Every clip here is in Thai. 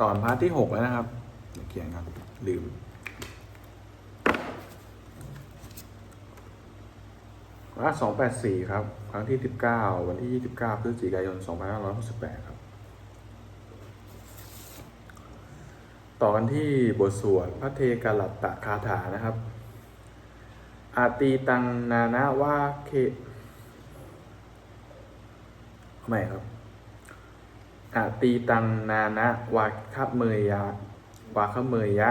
ตอนพาร์ทที่หกแล้วนะครับเดี๋ยวเขียนครับลืมว่าสองแปดสี่ครับครั้งที่สิบเก้าวันที่ยี่สิบเก้าพฤศจิกายนสองพันห้าร้อยหกสิบแปดครับ ต่อกันที่บทสวดพระเทกาลัตตะคาถานะครับ อาตีตังนานะว่าเคทำไมครับ อตีตังนานะวาคับเมยยวาคเมยยะ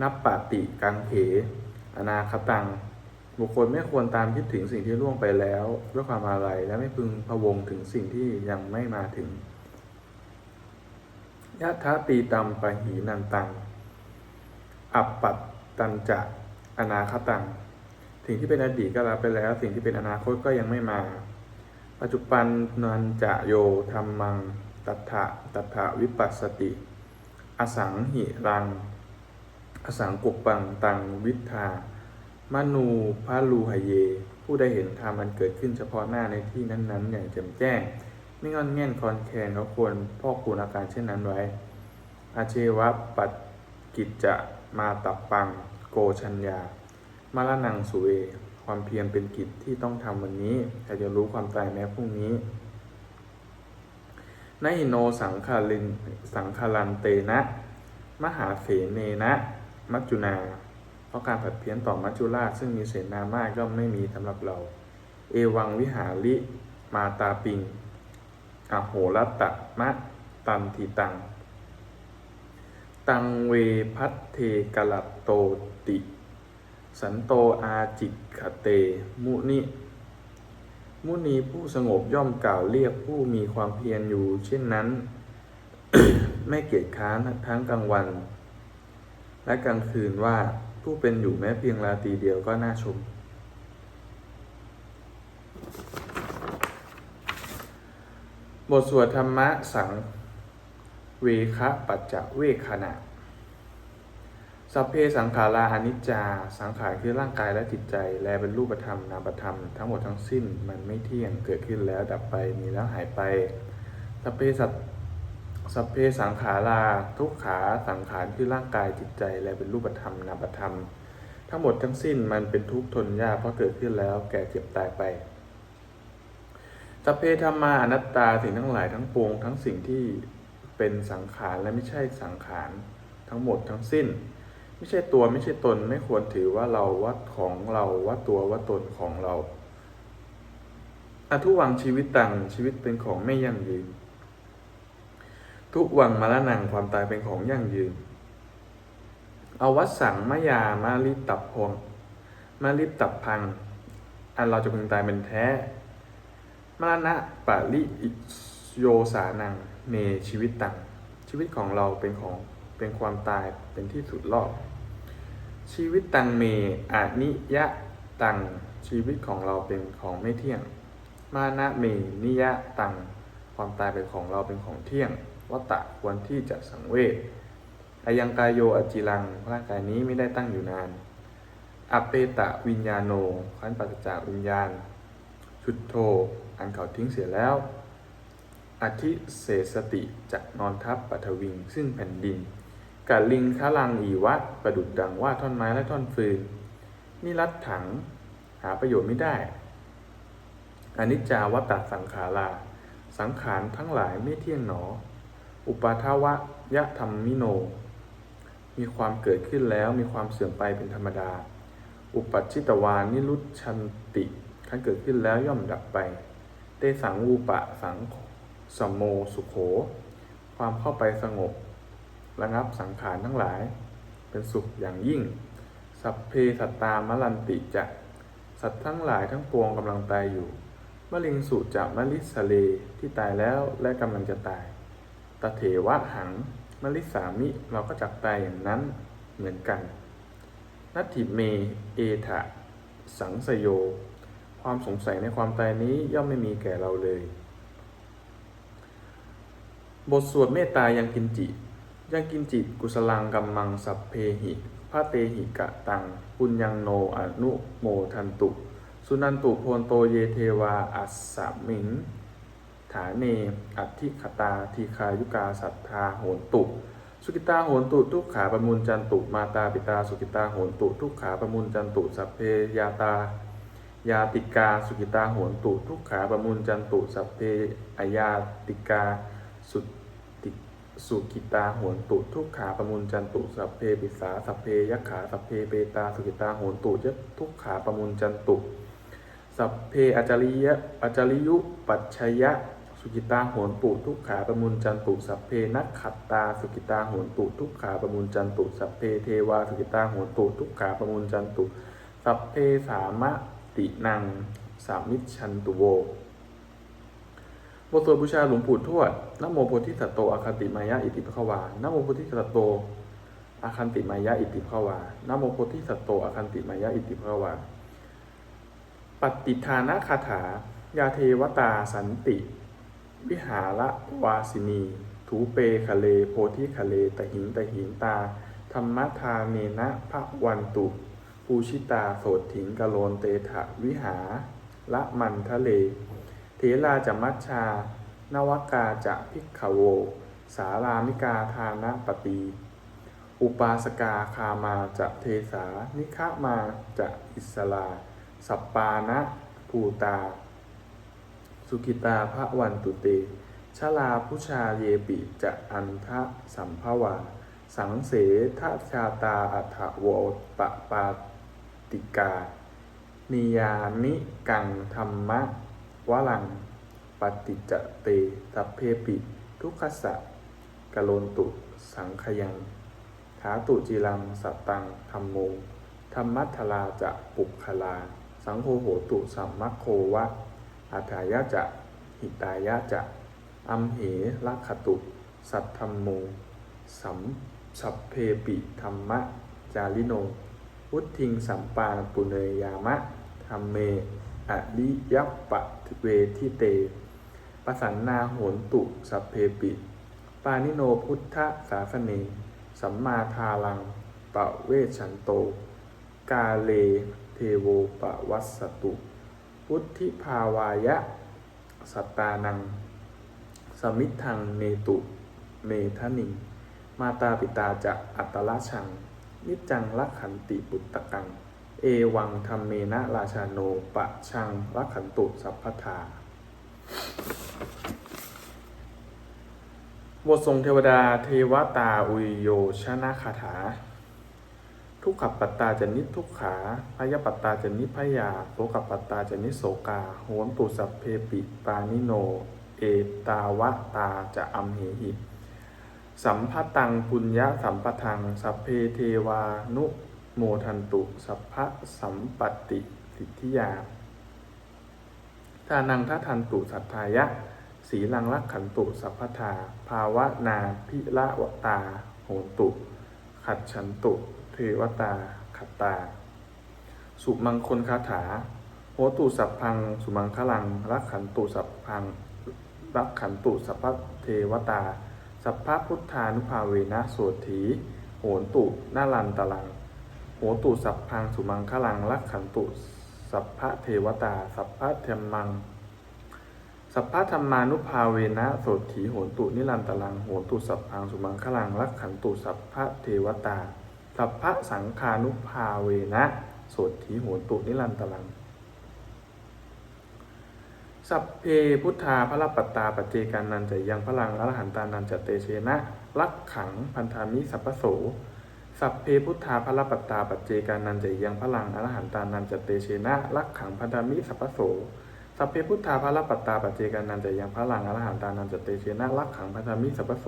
นับปฏิกังเข อนาคตัง บุคคลไม่ควรตามคิดถึงสิ่งที่ล่วงไปแล้ว ด้วยความอาลัยและไม่พึงพะวงถึงสิ่งที่ยังไม่มาถึงยะทะตีตัมปะหีนันตัง อัปปัตตันจะ อนาคตัง สิ่งที่เป็นอดีตก็รับไปแล้ว สิ่งที่เป็นอนาคตก็ยังไม่มา ปัจจุบันนันจะโยธรรมัง ตัทธะตัทธะวิปัสสติ อสังหิรัง อสังกุปปังตังวิทามนูพาลูหเย ผู้ได้เห็นธรรมมันเกิดขึ้นเฉพาะหน้าในที่นั้นๆอย่างแจ่มแจ้ง ไม่งอนแง่นคอนแคนเขาควรพ่อคูณอาการเช่นนั้นไว้ อาเชวะปัดกิจจะมาตับปัง โกชัญญามาละนังสุเวความเพียรเป็นกิจที่ต้องทำวันนี้แต่จะรู้ความตายแม้พรุ่งนี้ นหิโนสังคารินสังคารันเตนะ มหาเสเนนะมัจจุนา เพราะการผัดเพี้ยนต่อมัจจุราชซึ่งมีเสนามากย่อมไม่มีสำหรับเรา เอวังวิหาริมาตาปิงอโหรัตตะมะตันทิตัง ตังเวพัทเทกลัตโตติ สันโตอาจิกขเต มุนิ มุนีผู้สงบย่อมกล่าวเรียกผู้มีความเพียรอยู่ เช่นนั้น ไม่เกียจค้านทั้งกลางวัน และกลางคืนว่าผู้เป็นอยู่แม้เพียงราตรีเดียวก็น่าชม บทสวดธรรมะสัง เวคะปัจจเวคขณะ สัพเพสังขาราอนิจจา สังขารคือร่างกายและจิตใจ แลเป็นรูปธรรมนามธรรมทั้งหมดทั้งสิ้นมันไม่เที่ยงเกิดขึ้นแล้วดับไปมีแล้วหายไป สัพเพสัตสัพเพสังขาราทุกขาสังขารคือร่างกายจิตใจ แลเป็นรูปธรรมนามธรรม ทั้งหมดทั้งสิ้นมันเป็นทุกข์ทนยากเพราะเกิดขึ้นแล้วแก่เจ็บตายไปสัพเพธรรมาอนัตตาสิ่งทั้งหลายทั้งปวงทั้งสิ่งที่เป็นสังขารและไม่ใช่สังขารทั้งหมดทั้งสิ้น ไม่ใช่ตัวไม่ใช่ตนไม่ควรถือว่าเราว่าของเราว่าตัวว่าตนของเราอทุวังชีวิตตังชีวิตเป็นของไม่ยั่งยืน ทุกวังมาละนังความตายเป็นของยั่งยืนเอาวัดสังมายามาลิตับพงมาลิตับพัง อันเราจะพึงตายเป็นแท้ มรณะปะริโยสานังเมชีวิตตังชีวิตของเราเป็นของเป็นความตายเป็นที่สุดรอบ ชีวิตตังเมอานิยะตังชีวิตของเราเป็นของไม่เที่ยง มานะเมนิยะตังความตายเป็นของเราเป็นของเที่ยงวัตตะควรที่จะสังเวชอายังกายโยอจิรังร่างกายนี้ไม่ได้ตั้งอยู่นานอเปตะวิญญาโนขันปัจจากวิญญาณ ชุดโท อันเขาทิ้งเสียแล้วอธิเสสติจะนอนทับปัทวิงซึ่งแผ่นดิน กาลิงคลังอีวะประดุดดังว่าท่อนไม้และท่อนฟืนนี่รัดถังหาประโยชน์ไม่ได้อนิจจาวัตตสังขาราสังขารทั้งหลายไม่เที่ยงหนอ อุปาทวะยะธรรมมิโน มีความเกิดขึ้นแล้วมีความเสื่อมไปเป็นธรรมดา อุปัชิตวานิรุตชันติขั้นเกิดขึ้นแล้วย่อมดับไป เตสังวูปะสังสมโมสุโข ความเข้าไปสงบ ระงับสังขารทั้งหลาย เป็นสุขอย่างยิ่ง สัพเพสัตตามลันติจะสัตว์ทั้งหลายทั้งปวงกำลังตายอยู่มะลิงสุจะมะลิสเลที่ตายแล้วและกำลังจะตายตเถวะหังมะลิสามิเราก็จักตายอย่างนั้นเหมือนกันนัตถิเม เอทะสังสโย ความสงสัยในความตายนี้ย่อมไม่มีแก่เราเลย บทสวดเมตตายังกินจิ ยังกินจิตกุสลังกัมมังสัพเพหิพระเตหิกะตังปุญญังโนอนุโมทันตุ สุนันตุโพนโตเยเทวาอัสสมิงฐาเน อัติขตาทีคายุกาสัทธาโหนตุ สุกิตาโหนตุทุกขาประมุนจันตุ มาตาปิตาสุกิตาโหนตุทุกขาประมุนจันตุสัพเพยาตายาติกาสุกิตาโหนตุทุกขาประมุนจันตุสัพเพอายาติกาสุ สุกิตาโหนตุทุกขาประมุนจันตุสัพเพปิสาสัพเพยักขาสัพเพเปตาสุกิตาโหนตุยะทุกขาประมุนจันตุสัพเพอาจาริยะอาจาริยุปัจชยะสุกิตาโหนตุทุกขาประมุนจันตุสัพเพนักขัตตาสุกิตาโหนตุทุกขาประมุนจันตุสัพเพเทวาสุกิตาโหนตุทุกขาประมุนจันตุสัพเพสามะตินังสามิชชันตุโว บทสวดบูชาหลวงปู่ทวดนโมโพธิสัตโตอาคันติมายะอิติภควานโมโพธิสัตโตอาคันติมายะอิติภควานโมโพธิสัตโตอาคันติมายะอิติภควาปฏิทานะคาถา ยาเทวตาสันติ วิหารวาสินี ถูเปคะเลโพธิคะเลตหิงตหิงตา ธรรมทาเนนะพระวันตุปูชิตาโสดถิงกะโลนเตถะวิหาละมันทะเล เทลาจะมัชชา นวกาจะพิกขโว สารามิกาทานะปตีอุปาสกาคามาจะเทสา นิฆมาจะอิสลา สัปปานะภูตา สุกิตาพระวันตุเต ชลาพุชาเยปิจะอันทะสัมภวา สังเสทชาตาอัฏฐโวปปาติกานิยานิกังธรรมะ วลัง ปฏิจเตสัพเพปิ ทุกขสะกะโลนตุ สังขยังถาตุจิรังสัตตังธรรมโมธรรมัทลาจะปุคลา สังโฆโหตุสัมมัคโควะอัฏายะจะ หิตายะจะ อัมเหลักขตุ สัทธรรมโมสัมสัพเพปิธรรมะ จาริโนวุทิงสัมปาปุเนยามะธรรมเม อริยปะเวทิเตปสันนาโหนตุสัพเพปิ ปานิโนพุทธสาสเนสัมมาทาลังปะเวชันโต กาเลเทโวปวัสสตุ พุทธิภาวายะ สัตตานัง สมิทธังเนตุเมทนิง มาตาปิตาจะอัตตละชัง นิจจังลักขันติปุตตะกัง เอวังธรรมเมนะราชาโนปะชังลักขันตุสัพพทาบททรงเทวดาเทวตาอุยโยชนะคาถา ทุกขปัตตาจะนิทุกขาพยปัตตาจะนิพยาโสกปัตตาจะนิโสกาโหนตุสัพเพปิปานิโน เอตาวะตาจะอัมเหหิสัมภตังปุญญะสัมปทังสัพเพเทวานุ โมทันตุสัพพะสัมปติสิทธิยาทานังทัทันตุสัทธายะ สีลังลักขันตุสัพพทา ภาวะนาพิละวตา โหตุ ขัดฉันตุเทวตา ขัตตา สุมังคลคาถา โหตุสัพพัง สุมังคลังรักขันตุสัพพังรักขันตุสัพพเทวตา สัพพพุทธานุภาเวนะโสถีโหนตุนาลันตลัง โหตุสัพพังสุมังคลังรักขันตุสัพพะเทวตา สัพพะเทมมัง สัพพะธรรมานุภาเวนะโสถีโหตุนิรันตลังโหตุสัพพังสุมังคลังรักขันตุสัพพะเทวตา สัพพะสังคานุภาเวนะโสถีโหตุนิรันตลังสัพเพพุทธาพระปัตตาปเจกานันจะยังพลังอรหันตานันจะเตเชนะลักขังพันธามิสัพพโส สัพเพพุทธาพระปัตตาปเจกานันจะยังพลังอรหันตานันจะเตเชนะลักขังพันธมิสัพพโสสัพเพพุทธาภาลปัตตาปัจเจกานันจะยังพระลังอรหันตานันจะเตเชนะลักขังพันธมิสัพพโส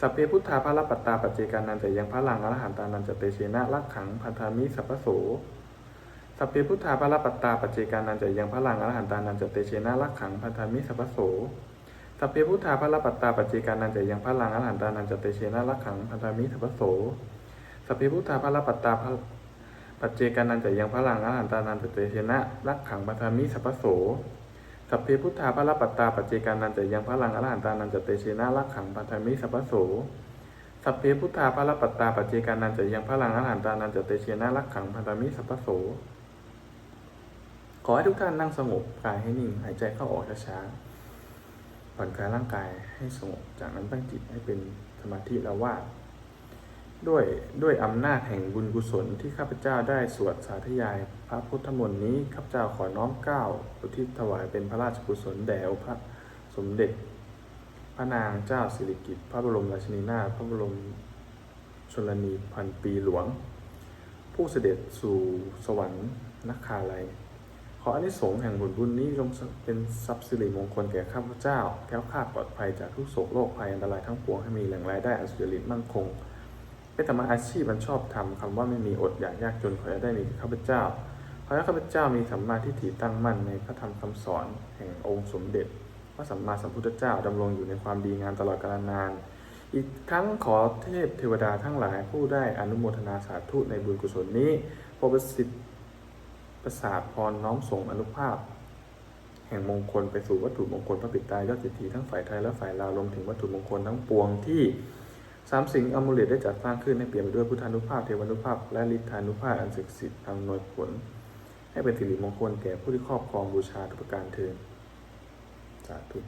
สัพเพพุทธาภาลปัตตาปัจเจกานันจะยังพระลังอรหันตานันจะเตเชนะลักขังพันธมิสัพพโสสัพเพพุทธาภาลปัตตาปัจเจกานันจะยังพระลังอรหันตานันจะเตเชนะลักขังพันธมิสัพพโสสัพเพพุทธาภาลปัตตาปัจเจกานันจะยังพระลังอรหันตานันจะเตเชนะลักขังพันธมิสัพพโส สัพเพพุทธาภาลปัตตาปัจเจกานันจะยังพระลังอรหันตานันจเตชนะลักขังพันธมิสัพพโสสัพเพพุทธาพระปัตตาปัจเจกานันจะยังพระลังอรหันตานันจเตชนะลักขังปัทมิสัพพโสสัพเพพุทธาพระปัตตาปัจเจกานันจะยังพระลังอรหันตานันจเตชนะลักขังปัทมิสัพพโสขอให้ทุกท่านนั่งสงบกายให้นิ่งหายใจเข้าออกช้าๆผ่อนคลายร่างกายให้สงบจากนั้นตั้งจิตให้เป็นสมาธิแล้วว่า ด้วยด้วยอำนาจแห่งบุญกุศลที่ข้าพเจ้าได้สวดสาธยาย พระพุทธมนต์นี้ข้าพเจ้าขอน้อมเกล้าอุทิศถวายเป็นพระราชกุศลแด่พระสมเด็จ พระนางเจ้าสิริกิติ์พระบรมราชินีนาถพระบรมชนนีพันปีหลวง ผู้เสด็จสู่สวรรค์นักคาไลยขออานิสงส์แห่งบุญบุญนี้จงเป็นทรัพย์สิริมงคลแก่ข้าพเจ้าแค้วคลาดปลอดภัยจากทุกโศกโรคภัยอันตรายทั้งปวงให้มีแหล่งรายได้อันสุจริตมั่นคง เป็นธรรมอาชีพมันชอบทำคำว่าไม่มีอดอยากยากจนขอให้ได้มีข้าพเจ้าขอให้ข้าพเจ้ามีสัมมาทิฏฐิตั้งมั่นในพระธรรมคำสอนแห่งองค์สมเด็จพระสัมมาสัมพุทธเจ้าดำรงอยู่ในความดีงามตลอดกาลนาน อีกทั้งขอเทพเทวดาทั้งหลายผู้ได้อนุโมทนาสาธุในบุญกุศลนี้โปรดประสิทธิ์ประสาทพรน้อมส่งอนุภาพ แห่งมงคลไปสู่วัตถุมงคลพระปิดตายอดสิทธิทั้งฝ่ายไทยและฝ่ายลาวรวมถึงวัตถุมงคลทั้งปวงที่ สามสิ่งอมูลเลตได้จัดสร้างขึ้นให้เปลี่ยนไปด้วยพุทธานุภาพเทวานุภาพ และฤทธานุภาพอันศักดิ์สิทธิ์อำนวยผล ให้เป็นสิริมงคลแก่ผู้ที่ครอบครองบูชาทุกประการเทินสาธุ